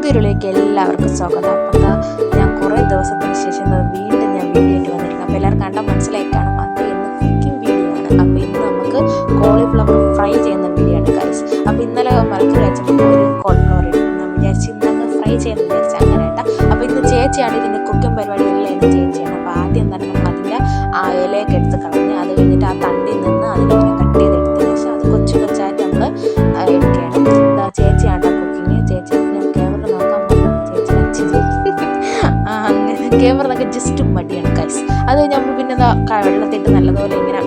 പുതിയൊരുളിലേക്ക് എല്ലാവർക്കും സ്വാഗതം. അപ്പം ഞാൻ കുറേ ദിവസത്തിന് ശേഷം വീണ്ടും ഞാൻ വീഡിയോ ആയിട്ട് വന്നിരിക്കും അപ്പോൾ എല്ലാവരും കണ്ടാൽ മനസ്സിലായി അത് ഇന്ന് കുക്കിംഗ് വീഡിയോ ആണ്. അപ്പോൾ ഇന്ന് നമുക്ക് കോളിഫ്ലവർ ഫ്രൈ ചെയ്യുന്ന വീഡിയോ ആണ് ഗൈസ് അപ്പോൾ ഇന്നലെ മലക്കറി വെച്ചപ്പോൾ ഒരു കോളിഫ്ലവർ ഞാൻ വിചാരിച്ച് ഇന്നങ്ങ് ഫ്രൈ ചെയ്യാൻ വിചാരിച്ച്. അങ്ങനെ കേട്ടോ. അപ്പോൾ ഇന്ന് ചേച്ചിയാണ് ഇതിന്റെ കുക്കിംഗ് പരിപാടികളിൽ ഇന്ന് ചേച്ചിയാണ്. അപ്പോൾ ആദ്യം തന്നെ നമ്മൾ അതിന്റെ ആ ഇലയൊക്കെ എടുത്ത് കളഞ്ഞ് അത് കഴിഞ്ഞിട്ട് ആ തണ്ടിൽ നിന്ന് എന്നൊക്കെ ജസ്റ്റ് മടിയാണ് കൈസ് അത് നമ്മൾ പിന്നെ എന്താ വെള്ളത്തിട്ട് നല്ലതുപോലെ ഇങ്ങനെ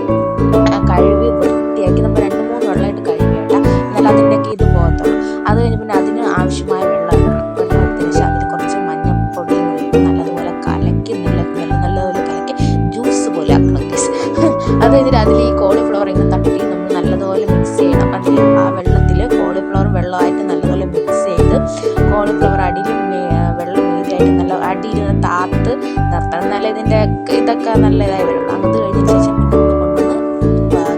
കഴുകി വൃത്തിയാക്കി നമ്മൾ രണ്ട് മൂന്ന് വെള്ളമായിട്ട് കഴുകി കേട്ടോ എന്നാൽ അതിന്റെയൊക്കെ ഇത് പോകത്തുള്ളൂ അത് കഴിഞ്ഞ് പിന്നെ അതിന് ആവശ്യമായ വെള്ളം വെള്ളത്തിന് അതിൽ കുറച്ച് ഇട്ട് നല്ലതുപോലെ കലക്കി നല്ല നല്ല നല്ലതുപോലെ കലക്കി ജ്യൂസ് പോലെ ആക്കണം കൈസ് അത് കഴിഞ്ഞിട്ട് അതിൽ ഈ കോളിഫ്ലവർ നിർത്തണം എന്നാലേ ഇതിന്റെ ഇതൊക്കെ നല്ല ഇതായി വരുള്ളൂ അത് കഴിഞ്ഞ ശേഷം നമ്മൾ കൊണ്ടുവന്ന്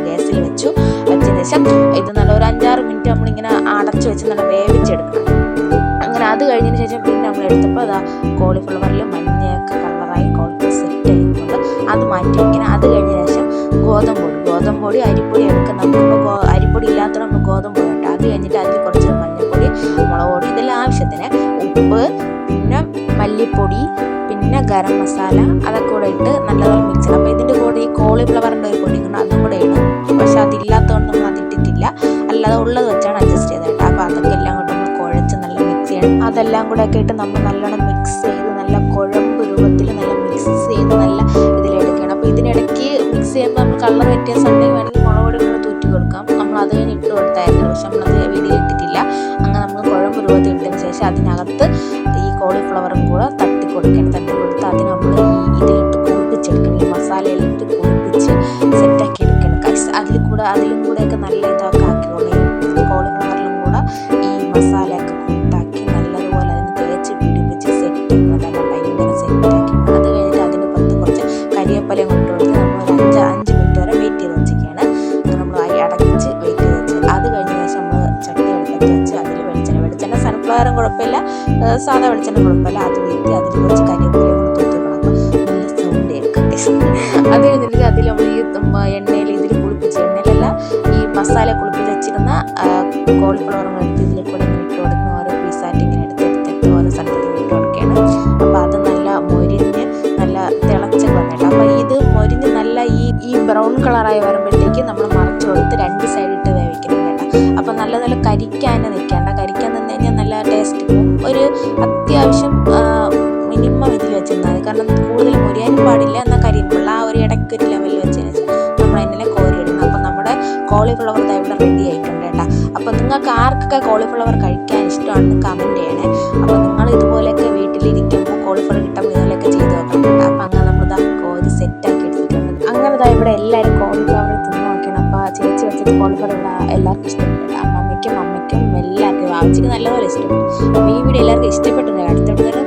ഗ്യാസിൽ വെച്ചു. വെച്ചതിന് ശേഷം ഇത് നല്ല ഒരു അഞ്ചാറ് മിനിറ്റ് നമ്മളിങ്ങനെ അടച്ചു വെച്ച് നല്ല വേവിച്ചെടുക്കണം. അങ്ങനെ അത് കഴിഞ്ഞതിന് ശേഷം പിന്നെ നമ്മൾ എടുത്തപ്പോൾ അതാ കോളിഫ്ലവറിൽ മഞ്ഞയൊക്കെ കളറായി കോളിഫ്ലവർ സെറ്റ് ചെയ്യുന്നുണ്ട് അത് മാറ്റി വയ്ക്കണം അത് കഴിഞ്ഞ ശേഷം ഗോതമ്പ് പൊടി. ഗോതമ്പ് പൊടി അരിപ്പൊടി എടുക്കാം നമുക്കിപ്പോൾ അരിപ്പൊടി ഇല്ലാത്ത നമ്മൾ ഗോതമ്പ് പൊടി ഇട്ട് അത് കഴിഞ്ഞിട്ട് അതിൽ കുറച്ച് മഞ്ഞൾപ്പൊടി മുളക് പൊടി ഇതെല്ലാം ആവശ്യത്തിന് ഉപ്പ് പിന്നെ മല്ലിപ്പൊടി പിന്നെ ഗരം മസാല അതൊക്കെ കൂടെ ഇട്ട് നല്ലപോലെ മിക്സ് അപ്പോൾ ഇതിന്റെ കൂടെ ഈ കോളിഫ്ലവറിന്റെ ഒരു പൊടി ഉണ്ട് അതും കൂടെ ഇടും. പക്ഷെ അതില്ലാത്തതുകൊണ്ട് നമ്മൾ അതിട്ടിട്ടില്ല അല്ലാതെ ഉള്ളത് വെച്ചാണ് അഡ്ജസ്റ്റ് ചെയ്തത് കേട്ടോ. അപ്പോൾ അതൊക്കെ എല്ലാം കൂടെ നമ്മൾ കുഴച്ച് നല്ല മിക്സ് ചെയ്യണം. അതെല്ലാം കൂടെ ഒക്കെ ഇട്ട് നമ്മൾ നല്ലോണം മിക്സ് ചെയ്ത് നല്ല കുഴമ്പ് രൂപത്തിൽ നല്ല മിക്സ് ചെയ്ത് നല്ല ഇതിലെടുക്കണം അപ്പോൾ ഇതിനിടയ്ക്ക് മിക്സ് ചെയ്യുമ്പോൾ നമ്മൾ കളർ വ്യത്യാസം ഉണ്ടെങ്കിൽ വേണമെങ്കിൽ മുളക് പൊടി കൂടെ തൂറ്റി കൊടുക്കാം. നമ്മൾ അത് കഴിഞ്ഞ് ഇട്ട് കൊടുത്തായിരുന്നു. പക്ഷെ നമ്മളത് വീഡിയോ ഇട്ടിട്ടില്ല. അങ്ങനെ നമ്മൾ കുഴമ്പ് രൂപത്തിൽ ഇട്ടതിന് ശേഷം അതിനകത്ത് ഈ കോളിഫ്ലവറും കൂടെ കൊടുക്കണം തട്ടി കൊടുത്ത് അത് നമ്മൾ ഇതിലിട്ട് കുളിപ്പിച്ചെടുക്കണം. ഈ മസാലയിലിട്ട് കുളിപ്പിച്ച് സെറ്റാക്കി എടുക്കണം. അതിൽ കൂടെ അതിലും കുഴപ്പമില്ല. സാധാ വെളിച്ചെണ്ണ കുഴപ്പമില്ല. അത് വീട്ടി അതിൽ കുറച്ച് കരിവേപ്പിലയും കൂടെ തൂത്തി വെക്കണം. അപ്പോൾ നല്ല സൗണ്ട് അത് കഴിഞ്ഞിട്ട് അതിൽ നമ്മൾ ഈ എണ്ണയിൽ ഇതിൽ കുളിപ്പിച്ച് എണ്ണയിലല്ല ഈ മസാല കുളിപ്പിച്ച് വെച്ചിരുന്ന കോളിഫ്ലവർ എടുത്ത് ഇതിൽ കൂടെ ഇട്ട് കൊടുക്കുന്ന ഓരോ പീസായിട്ട് ഇങ്ങനെ എടുത്ത് എടുത്തിട്ട് ഓരോ സ്ഥലത്തേക്ക് ഇട്ട് കൊടുക്കുകയാണ്. അപ്പോൾ അത് നല്ല മൊരിഞ്ഞ് നല്ല തിളച്ച് വന്നിട്ട് അപ്പോൾ ഇത് മൊരിഞ്ഞ് നല്ല ഈ ഈ ബ്രൗൺ കളറായി വരുമ്പോഴത്തേക്ക് നമ്മൾ മറച്ച് കൊടുത്ത് രണ്ട് സൈഡിട്ട് വേവിക്കണം കേട്ടോ. അപ്പോൾ നല്ല നല്ല കരിക്കാൻ നിന്ന് പോകും ഒരു അത്യാവശ്യം മിനിമം ഇതിൽ വെച്ചിരുന്നാൽ മതി കാരണം കൂടുതൽ മുരിയാനും പാടില്ല എന്ന കരിയുമ്പോൾ ആ ഒരു ഇടയ്ക്കൊരു ലെവലിൽ വെച്ചതിന് ശേഷം നമ്മൾ അതിനെ കോരി അപ്പം നമ്മുടെ കോളിഫ്ലവർ ഇവിടെ റെഡി ആയിട്ടുണ്ട് കേട്ടോ. അപ്പോൾ നിങ്ങൾക്ക് ആർക്കൊക്കെ കോളിഫ്ലവർ കഴിക്കാൻ ഇഷ്ടമാണെന്ന് കമന്റ് ചെയ്യണേ. അപ്പോൾ നിങ്ങൾ ഇതുപോലെയൊക്കെ വീട്ടിലിരിക്കുമ്പോൾ കോളിഫ്ലവർ കിട്ടുമ്പോൾ ഇതുപോലെയൊക്കെ ചെയ്ത് വെക്കണം അമ്മയ്ക്കും നല്ലപോലെ ഇഷ്ടപ്പെട്ടു. അപ്പോൾ ഈ വീഡിയോ എല്ലാവർക്കും ഇഷ്ടപ്പെട്ടു. അടുത്തോട്ട്